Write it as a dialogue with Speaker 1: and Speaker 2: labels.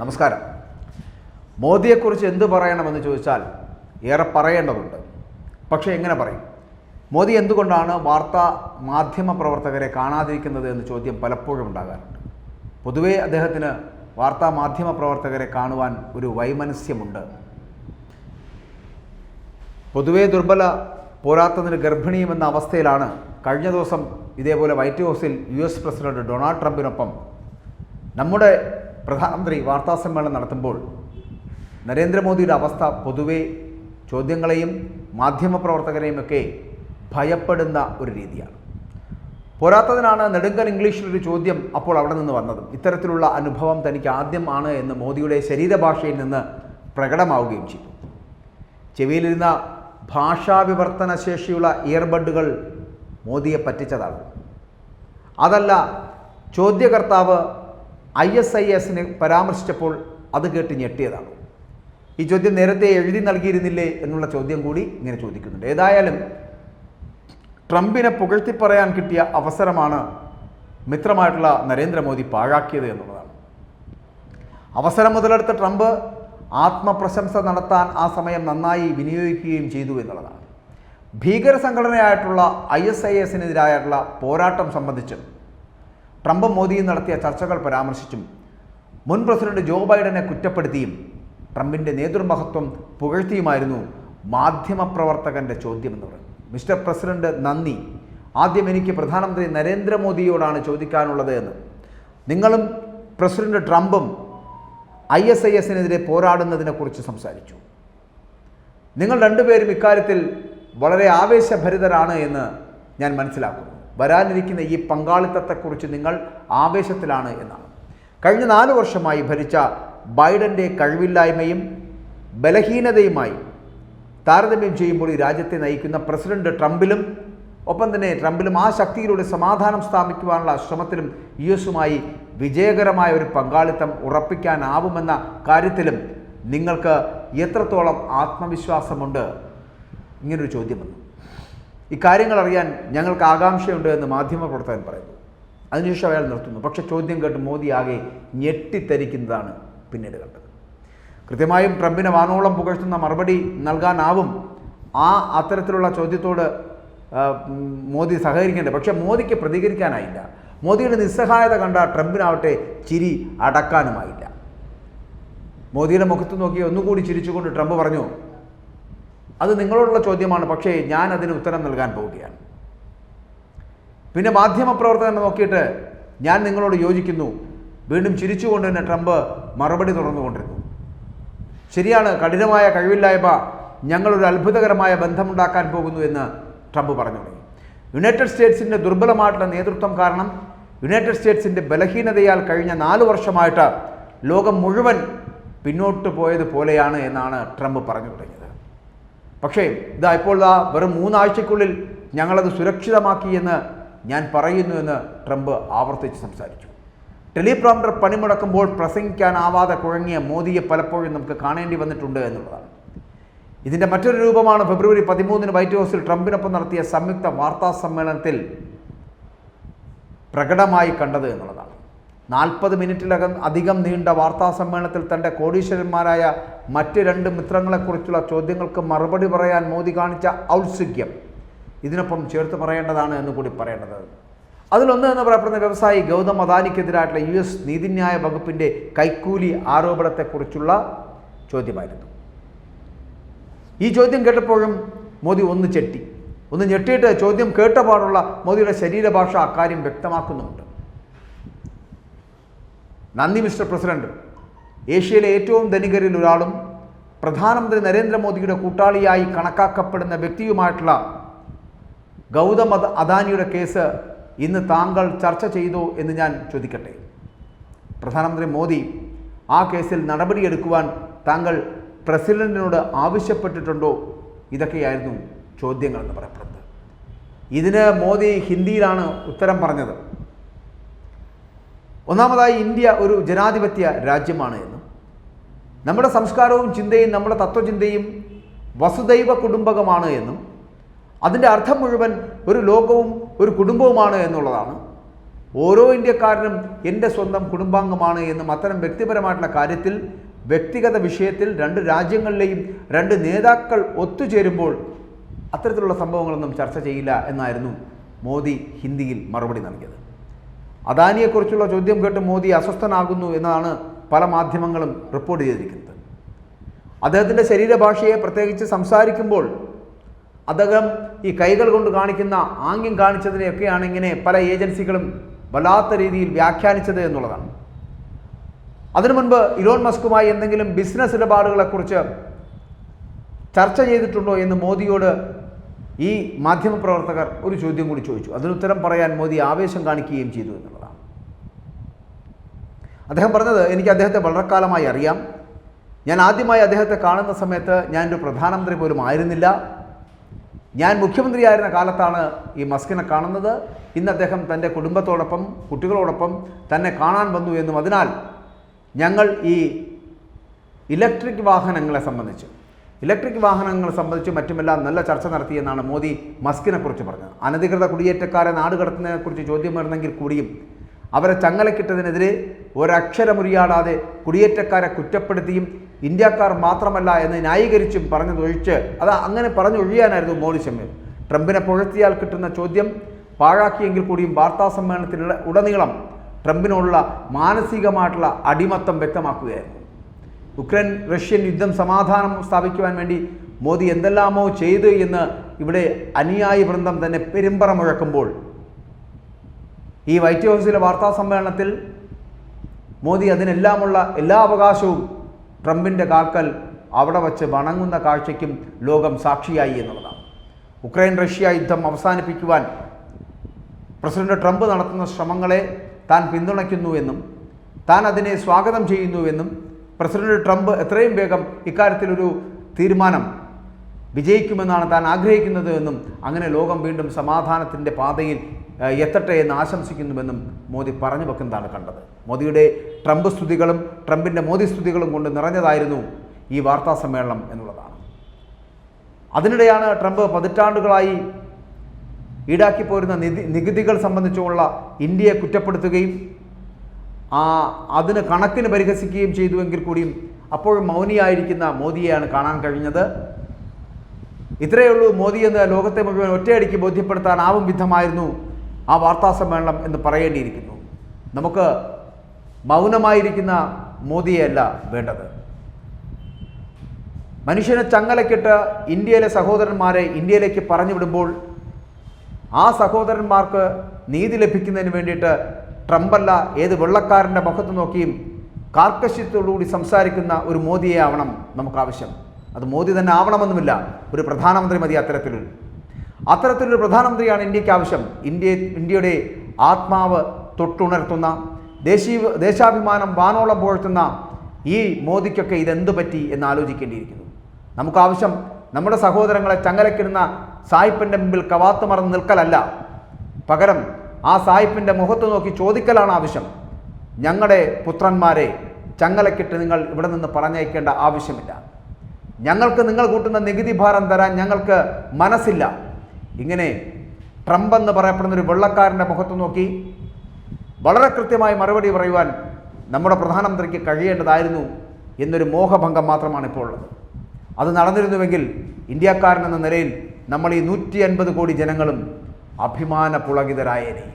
Speaker 1: നമസ്കാരം. മോദിയെക്കുറിച്ച് എന്ത് പറയണമെന്ന് ചോദിച്ചാൽ ഏറെ പറയേണ്ടതുണ്ട്. പക്ഷേ എങ്ങനെ പറയും? മോദി എന്തുകൊണ്ടാണ് വാർത്താ മാധ്യമ പ്രവർത്തകരെ കാണാതിരിക്കുന്നത് എന്ന ചോദ്യം പലപ്പോഴും ഉണ്ടാകാറുണ്ട്. പൊതുവേ അദ്ദേഹത്തിന് വാർത്താ മാധ്യമ പ്രവർത്തകരെ കാണുവാൻ ഒരു വൈമനസ്യമുണ്ട്. പൊതുവേ ദുർബല പോരാത്തതിന് ഗർഭിണിയും എന്ന അവസ്ഥയിലാണ് കഴിഞ്ഞ ദിവസം ഇതേപോലെ വൈറ്റ് ഹൗസിൽ യു എസ് പ്രസിഡന്റ് ഡൊണാൾഡ് ട്രംപിനൊപ്പം നമ്മുടെ പ്രധാനമന്ത്രി വാർത്താസമ്മേളനം നടത്തുമ്പോൾ നരേന്ദ്രമോദിയുടെ അവസ്ഥ പൊതുവെ ചോദ്യങ്ങളെയും മാധ്യമപ്രവർത്തകരെയും ഒക്കെ ഭയപ്പെടുന്ന ഒരു രീതിയാണ്. പോരാത്തതിനാണ് നെടുങ്കൻ ഇംഗ്ലീഷിലൊരു ചോദ്യം അപ്പോൾ അവിടെ നിന്ന് വന്നതും. ഇത്തരത്തിലുള്ള അനുഭവം തനിക്ക് ആദ്യമാണ് എന്ന് മോദിയുടെ ശരീരഭാഷയിൽ നിന്ന് പ്രകടമാവുകയും ചെയ്തു. ചെവിയിലിരുന്ന ഭാഷാവിവർത്തന ശേഷിയുള്ള ഇയർബഡുകൾ മോദിയെ പറ്റിച്ചതാണ്. അതല്ല ചോദ്യകർത്താവ് ഐ എസ് ഐ എസിന് പരാമർശിച്ചപ്പോൾ അത് കേട്ട് ഞെട്ടിയതാണ്. ഈ ചോദ്യം നേരത്തെ എഴുതി നൽകിയിരുന്നില്ലേ എന്നുള്ള ചോദ്യം കൂടി ഇങ്ങനെ ചോദിക്കുന്നുണ്ട്. ഏതായാലും ട്രംപിനെ പുകഴ്ത്തി പറയാൻ കിട്ടിയ അവസരമാണ് മിത്രമായിട്ടുള്ള നരേന്ദ്രമോദി പാഴാക്കിയത് എന്നുള്ളതാണ്. അവസരം മുതലെടുത്ത ട്രംപ് ആത്മപ്രശംസ നടത്താൻ ആ സമയം നന്നായി വിനിയോഗിക്കുകയും ചെയ്തു എന്നുള്ളതാണ്. ഭീകര സംഘടനയായിട്ടുള്ള ഐ എസ് ഐ എസിനെതിരായിട്ടുള്ള പോരാട്ടം സംബന്ധിച്ചും ട്രംപും മോദിയും നടത്തിയ ചർച്ചകൾ പരാമർശിച്ചും മുൻ പ്രസിഡന്റ് ജോ ബൈഡനെ കുറ്റപ്പെടുത്തിയും ട്രംപിന്റെ നേതൃമഹത്വം പുകഴ്ത്തിയുമായിരുന്നു മാധ്യമപ്രവർത്തകന്റെ ചോദ്യമെന്ന് പറയുന്നത് മിസ്റ്റർ പ്രസിഡന്റ് നന്ദി. ആദ്യം എനിക്ക് പ്രധാനമന്ത്രി നരേന്ദ്രമോദിയോടാണ് ചോദിക്കാനുള്ളത് എന്ന്. നിങ്ങളും പ്രസിഡന്റ് ട്രംപും ഐ എസ് ഐ എസിനെതിരെ പോരാടുന്നതിനെക്കുറിച്ച് സംസാരിച്ചു. നിങ്ങൾ രണ്ടുപേരും ഇക്കാര്യത്തിൽ വളരെ ആവേശഭരിതരാണ് എന്ന് ഞാൻ മനസ്സിലാക്കുന്നു. വരാനിരിക്കുന്ന ഈ പങ്കാളിത്തത്തെക്കുറിച്ച് നിങ്ങൾ ആവേശത്തിലാണ് എന്നാണ്. കഴിഞ്ഞ നാല് വർഷമായി ഭരിച്ച ബൈഡന്റെ കഴിവില്ലായ്മയും ബലഹീനതയുമായി താരതമ്യം ചെയ്യുമ്പോൾ ഈ രാജ്യത്തെ നയിക്കുന്ന പ്രസിഡന്റ് ട്രംപിലും ഒപ്പം തന്നെ ട്രംപിലും ആ ശക്തിയിലൂടെ സമാധാനം സ്ഥാപിക്കുവാനുള്ള ശ്രമത്തിലും യു എസുമായി വിജയകരമായ ഒരു പങ്കാളിത്തം ഉറപ്പിക്കാനാവുമെന്ന കാര്യത്തിലും നിങ്ങൾക്ക് എത്രത്തോളം ആത്മവിശ്വാസമുണ്ട്? ഇങ്ങനൊരു ചോദ്യം വന്നു. ഇക്കാര്യങ്ങൾ അറിയാൻ ഞങ്ങൾക്ക് ആകാംക്ഷയുണ്ട് എന്ന് മാധ്യമപ്രവർത്തകൻ പറയുന്നു. അതിനുശേഷം അയാൾ നിർത്തുന്നു. പക്ഷേ ചോദ്യം കേട്ട് മോദി ആകെ ഞെട്ടിത്തരിക്കുന്നതാണ് പിന്നീട് കണ്ടത്. കൃത്യമായും ട്രംപിനെ വാനോളം പുകഴ്ത്തുന്ന മറുപടി നൽകാനാവും ആ അത്തരത്തിലുള്ള ചോദ്യത്തോട് മോദി സഹകരിക്കേണ്ടത്. പക്ഷേ മോദിക്ക് പ്രതികരിക്കാനായില്ല. മോദിയുടെ നിസ്സഹായത കണ്ട ട്രംപിനാവട്ടെ ചിരി അടക്കാനുമായില്ല. മോദിയുടെ മുഖത്ത് നോക്കി ഒന്നുകൂടി ചിരിച്ചുകൊണ്ട് ട്രംപ് പറഞ്ഞു അത് നിങ്ങളോടുള്ള ചോദ്യമാണ്. പക്ഷേ ഞാൻ അതിന് ഉത്തരം നൽകാൻ പോവുകയാണ്. പിന്നെ മാധ്യമപ്രവർത്തകനെ നോക്കിയിട്ട് ഞാൻ നിങ്ങളോട് യോജിക്കുന്നു. വീണ്ടും ചിരിച്ചുകൊണ്ട് തന്നെ ട്രംപ് മറുപടി തുറന്നുകൊണ്ടിരുന്നു. ശരിയാണ് കഠിനമായ കഴിവില്ലായ്മ ഞങ്ങളൊരു അത്ഭുതകരമായ ബന്ധമുണ്ടാക്കാൻ പോകുന്നു എന്ന് ട്രംപ് പറഞ്ഞു തുടങ്ങി. യുണൈറ്റഡ് സ്റ്റേറ്റ്സിന്റെ ദുർബലമായിട്ടുള്ള നേതൃത്വം കാരണം യുണൈറ്റഡ് സ്റ്റേറ്റ്സിന്റെ ബലഹീനതയാൽ കഴിഞ്ഞ നാല് വർഷമായിട്ട് ലോകം മുഴുവൻ പിന്നോട്ട് പോയത് പോലെയാണ് എന്നാണ് ട്രംപ് പറഞ്ഞു തുടങ്ങിയത്. പക്ഷേ ഇതാ ഇപ്പോൾ ഇതാ വെറും മൂന്നാഴ്ചക്കുള്ളിൽ ഞങ്ങളത് സുരക്ഷിതമാക്കി എന്ന് ഞാൻ പറയുന്നു എന്ന് ട്രംപ് ആവർത്തിച്ച് സംസാരിച്ചു. ടെലിപ്രോംപ്റ്റർ പണിമുടക്കുമ്പോൾ പ്രസംഗിക്കാനാവാതെ കുഴങ്ങിയ മോദിയെ പലപ്പോഴും നമുക്ക് കാണേണ്ടി വന്നിട്ടുണ്ട് എന്നുള്ളതാണ്. ഇതിന്റെ മറ്റൊരു രൂപമാണ് ഫെബ്രുവരി പതിമൂന്നിന് വൈറ്റ് ഹൗസിൽ ട്രംപിനൊപ്പം നടത്തിയ സംയുക്ത വാർത്താ സമ്മേളനത്തിൽ പ്രകടമായി കണ്ടത് നാൽപ്പത് മിനിറ്റിലകം അധികം നീണ്ട വാർത്താ സമ്മേളനത്തിൽ തന്റെ കോടീശ്വരന്മാരായ മറ്റ് രണ്ട് മിത്രങ്ങളെക്കുറിച്ചുള്ള ചോദ്യങ്ങൾക്ക് മറുപടി പറയാൻ മോദി കാണിച്ച ഔത്സുക്യം. ഇതിനൊപ്പം ചേർത്ത് പറയേണ്ടതാണ് എന്ന് കൂടി പറയേണ്ടത്. അതിലൊന്ന് എന്ന് പറയപ്പെടുന്ന വ്യവസായി ഗൗതം അദാനിക്കെതിരായിട്ടുള്ള യു എസ് നീതിന്യായ വകുപ്പിന്റെ കൈക്കൂലി ആരോപണത്തെക്കുറിച്ചുള്ള ചോദ്യമായിരുന്നു. ഈ ചോദ്യം കേട്ടപ്പോഴും മോദി ഒന്ന് ചെട്ടി ഒന്ന് ഞെട്ടിയിട്ട് ചോദ്യം കേട്ടപാടുള്ള മോദിയുടെ ശരീരഭാഷ അക്കാര്യം വ്യക്തമാക്കുന്നുമുണ്ട്. നന്ദി മിസ്റ്റർ പ്രസിഡന്റ്. ഏഷ്യയിലെ ഏറ്റവും ധനികരിൽ ഒരാളും പ്രധാനമന്ത്രി നരേന്ദ്രമോദിയുടെ കൂട്ടാളിയായി കണക്കാക്കപ്പെടുന്ന വ്യക്തിയുമായിട്ടുള്ള ഗൗതം അദ- അദാനിയുടെ കേസ് ഇന്ന് താങ്കൾ ചർച്ച ചെയ്തു എന്ന് ഞാൻ ചോദിക്കട്ടെ. പ്രധാനമന്ത്രി മോദി ആ കേസിൽ നടപടിയെടുക്കുവാൻ താങ്കൾ പ്രസിഡന്റിനോട് ആവശ്യപ്പെട്ടിട്ടുണ്ടോ? ഇതൊക്കെയായിരുന്നു ചോദ്യങ്ങൾ എന്ന് പറയപ്പെടുന്നത്. ഇതിന് മോദി ഹിന്ദിയിലാണ് ഉത്തരം പറഞ്ഞത്. ഒന്നാമതായി ഇന്ത്യ ഒരു ജനാധിപത്യ രാജ്യമാണ് എന്നും. നമ്മുടെ സംസ്കാരവും ചിന്തയും നമ്മുടെ തത്വചിന്തയും വസുദൈവ കുടുംബകമാണ് എന്നും. അതിന്റെ അർത്ഥം മുഴുവൻ ഒരു ലോകവും ഒരു കുടുംബവുമാണ് എന്നുള്ളതാണ്. ഓരോ ഇന്ത്യക്കാരനും എന്റെ സ്വന്തം കുടുംബാംഗമാണ് എന്നും അത്തരം വ്യക്തിപരമായിട്ടുള്ള കാര്യത്തിൽ വ്യക്തിഗത വിഷയത്തിൽ രണ്ട് രാജ്യങ്ങളിലെയും രണ്ട് നേതാക്കൾ ഒത്തുചേരുമ്പോൾ അത്തരത്തിലുള്ള സംഭവങ്ങളൊന്നും ചർച്ച ചെയ്യില്ല എന്നായിരുന്നു മോദി ഹിന്ദിയിൽ മറുപടി നൽകിയത്. അദാനിയെക്കുറിച്ചുള്ള ചോദ്യം കേട്ട് മോദി അസ്വസ്ഥനാകുന്നു എന്നതാണ് പല മാധ്യമങ്ങളും റിപ്പോർട്ട് ചെയ്തിരിക്കുന്നത്. അദ്ദേഹത്തിന്റെ ശരീരഭാഷയെ പ്രത്യേകിച്ച് സംസാരിക്കുമ്പോൾ അദ്ദേഹം ഈ കൈകൾ കൊണ്ട് കാണിക്കുന്ന ആംഗ്യം കാണിച്ചതിനെയൊക്കെയാണ് ഇങ്ങനെ പല ഏജൻസികളും വല്ലാത്ത രീതിയിൽ വ്യാഖ്യാനിച്ചത് എന്നുള്ളതാണ്. അതിനു മുൻപ് ഇലോൺ മസ്കുമായി എന്തെങ്കിലും ബിസിനസ് ഇടപാടുകളെക്കുറിച്ച് ചർച്ച ചെയ്തിട്ടുണ്ടോ എന്ന് മോദിയോട് ഈ മാധ്യമപ്രവർത്തകർ ഒരു ചോദ്യം കൂടി ചോദിച്ചു. അതിനുത്തരം പറയാൻ മോദി ആവേശം കാണിക്കുകയും ചെയ്തു എന്നുള്ളതാണ്. അദ്ദേഹം പറഞ്ഞത് എനിക്ക് അദ്ദേഹത്തെ വളരെ കാലമായി അറിയാം. ഞാൻ ആദ്യമായി അദ്ദേഹത്തെ കാണുന്ന സമയത്ത് ഞാനൊരു പ്രധാനമന്ത്രി പോലും ആയിരുന്നില്ല. ഞാൻ മുഖ്യമന്ത്രിയായിരുന്ന കാലത്താണ് ഈ മസ്കിനെ കാണുന്നത്. ഇന്ന് അദ്ദേഹം തന്റെ കുടുംബത്തോടൊപ്പം കുട്ടികളോടൊപ്പം തന്നെ കാണാൻ വന്നു എന്നും. അതിനാൽ ഞങ്ങൾ ഈ ഇലക്ട്രിക് വാഹനങ്ങളെ സംബന്ധിച്ച് ഇലക്ട്രിക് വാഹനങ്ങൾ സംബന്ധിച്ച് മറ്റുമെല്ലാം നല്ല ചർച്ച നടത്തിയെന്നാണ് മോദി മസ്കിനെ കുറിച്ച് പറഞ്ഞത്. അനധികൃത കുടിയേറ്റക്കാരെ നാട് കടത്തുന്നതിനെക്കുറിച്ച് ചോദ്യം വരുന്നെങ്കിൽ കൂടിയും അവരെ ചങ്ങലക്കിട്ടതിനെതിരെ ഒരക്ഷരമുറിയാടാതെ കുടിയേറ്റക്കാരെ കുറ്റപ്പെടുത്തിയും ഇന്ത്യക്കാർ മാത്രമല്ല എന്ന് ന്യായീകരിച്ചും പറഞ്ഞതൊഴിച്ച് അത് അങ്ങനെ പറഞ്ഞൊഴിയാനായിരുന്നു മോദി ശ്രമം ട്രംപിനെ പുഴത്തിയാൽ കിട്ടുന്ന ചോദ്യം പാഴാക്കിയെങ്കിൽ കൂടിയും വാർത്താ സമ്മേളനത്തിലുള്ള ഉടനീളം ട്രംപിനോടുള്ള മാനസികമായിട്ടുള്ള അടിമത്തം വ്യക്തമാക്കുകയായിരുന്നു. ഉക്രൈൻ റഷ്യൻ യുദ്ധം സമാധാനം സ്ഥാപിക്കുവാൻ വേണ്ടി മോദി എന്തെല്ലാമോ ചെയ്തു എന്ന് ഇവിടെ അനുയായി വൃന്ദം തന്നെ പെരുമ്പറ മുഴക്കുമ്പോൾ. ഈ വൈറ്റ് ഹൗസിലെ വാർത്താ സമ്മേളനത്തിൽ മോദി അതിനെല്ലാമുള്ള എല്ലാ അവകാശവും ട്രംപിന്റെ കാൽക്കൽ അവിടെ വച്ച് വണങ്ങുന്ന കാഴ്ചയ്ക്കും ലോകം സാക്ഷിയായി എന്നുള്ളതാണ്. ഉക്രൈൻ റഷ്യ യുദ്ധം അവസാനിപ്പിക്കുവാൻ പ്രസിഡന്റ് ട്രംപ് നടത്തുന്ന ശ്രമങ്ങളെ താൻ പിന്തുണയ്ക്കുന്നുവെന്നും താൻ അതിനെ സ്വാഗതം ചെയ്യുന്നുവെന്നും പ്രസിഡന്റ് ട്രംപ് എത്രയും വേഗം ഇക്കാര്യത്തിലൊരു തീരുമാനം വിജയിക്കുമെന്നാണ് താൻ ആഗ്രഹിക്കുന്നത് എന്നും അങ്ങനെ ലോകം വീണ്ടും സമാധാനത്തിന്റെ പാതയിൽ എത്തട്ടെ എന്ന് ആശംസിക്കുന്നുവെന്നും മോദി പറഞ്ഞു വെക്കുന്നതാണ് കണ്ടത്. മോദിയുടെ ട്രംപ് സ്തുതികളും ട്രംപിന്റെ മോദി സ്തുതികളും കൊണ്ട് നിറഞ്ഞതായിരുന്നു ഈ വാർത്താ സമ്മേളനം എന്നുള്ളതാണ്. അതിനിടെയാണ് ട്രംപ് പതിറ്റാണ്ടുകളായി ഈടാക്കി പോരുന്ന നികുതികൾ സംബന്ധിച്ചുള്ള ഇന്ത്യയെ കുറ്റപ്പെടുത്തുകയും ആ അതിന് കണക്കിന് പരിഹസിക്കുകയും ചെയ്തുവെങ്കിൽ കൂടിയും അപ്പോഴും മൗനിയായിരിക്കുന്ന മോദിയെയാണ് കാണാൻ കഴിഞ്ഞത്. ഇത്രയേ ഉള്ളൂ. മോദി എന്ന് ലോകത്തെ മുഴുവൻ ഒറ്റയടിക്ക് ബോധ്യപ്പെടുത്താനാവും വിധമായിരുന്നു ആ വാർത്താ സമ്മേളനം എന്ന് പറയേണ്ടിയിരിക്കുന്നു. നമുക്ക് മൗനമായിരിക്കുന്ന മോദിയെയല്ല വേണ്ടത്. മനുഷ്യനെ ചങ്ങലക്കിട്ട് ഇന്ത്യയിലെ സഹോദരന്മാരെ ഇന്ത്യയിലേക്ക് പറഞ്ഞു വിടുമ്പോൾ ആ സഹോദരന്മാർക്ക് നീതി ലഭിക്കുന്നതിന് വേണ്ടിയിട്ട് ട്രംപല്ല ഏത് വെള്ളക്കാരന്റെ മുഖത്ത് നോക്കിയും കാർക്കശ്യത്തോടുകൂടി സംസാരിക്കുന്ന ഒരു മോദിയെ ആവണം നമുക്കാവശ്യം. അത് മോദി തന്നെ ആവണമെന്നുമില്ല. ഒരു പ്രധാനമന്ത്രി മതി അത്തരത്തിലൊരു. അത്തരത്തിലൊരു പ്രധാനമന്ത്രിയാണ് ഇന്ത്യയ്ക്ക് ആവശ്യം. ഇന്ത്യ ഇന്ത്യയുടെ ആത്മാവ് തൊട്ടുണർത്തുന്ന ദേശീയ ദേശാഭിമാനം വാനോളം പുഴത്തുന്ന ഈ മോദിക്കൊക്കെ ഇതെന്തു പറ്റി എന്ന് ആലോചിക്കേണ്ടിയിരിക്കുന്നു. നമുക്കാവശ്യം നമ്മുടെ സഹോദരങ്ങളെ ചങ്ങലക്കിടുന്ന സായിപ്പന്റെ മുമ്പിൽ കവാത്ത് മറന്ന് നിൽക്കലല്ല. പകരം ആ സായിപ്പിന്റെ മുഖത്ത് നോക്കി ചോദിക്കലാണ് ആവശ്യം. ഞങ്ങളുടെ പുത്രന്മാരെ ചങ്ങലക്കിട്ട് നിങ്ങൾ ഇവിടെ നിന്ന് പറഞ്ഞയക്കേണ്ട ആവശ്യമില്ല. ഞങ്ങൾക്ക് നിങ്ങൾ കൂട്ടുന്ന നികുതി ഭാരം തരാൻ ഞങ്ങൾക്ക് മനസ്സില്ല. ഇങ്ങനെ ട്രംപ് എന്ന് പറയപ്പെടുന്ന ഒരു വെള്ളക്കാരന്റെ മുഖത്ത് നോക്കി വളരെ കൃത്യമായി മറുപടി പറയുവാൻ നമ്മുടെ പ്രധാനമന്ത്രിക്ക് കഴിയേണ്ടതായിരുന്നു എന്നൊരു മോഹഭംഗം മാത്രമാണ് ഇപ്പോൾ ഉള്ളത്. അത് നടന്നിരുന്നുവെങ്കിൽ ഇന്ത്യക്കാരൻ എന്ന നിലയിൽ നമ്മൾ ഈ നൂറ്റി അൻപത് കോടി ജനങ്ങളും അഭിമാന പുളകിതരായേനെ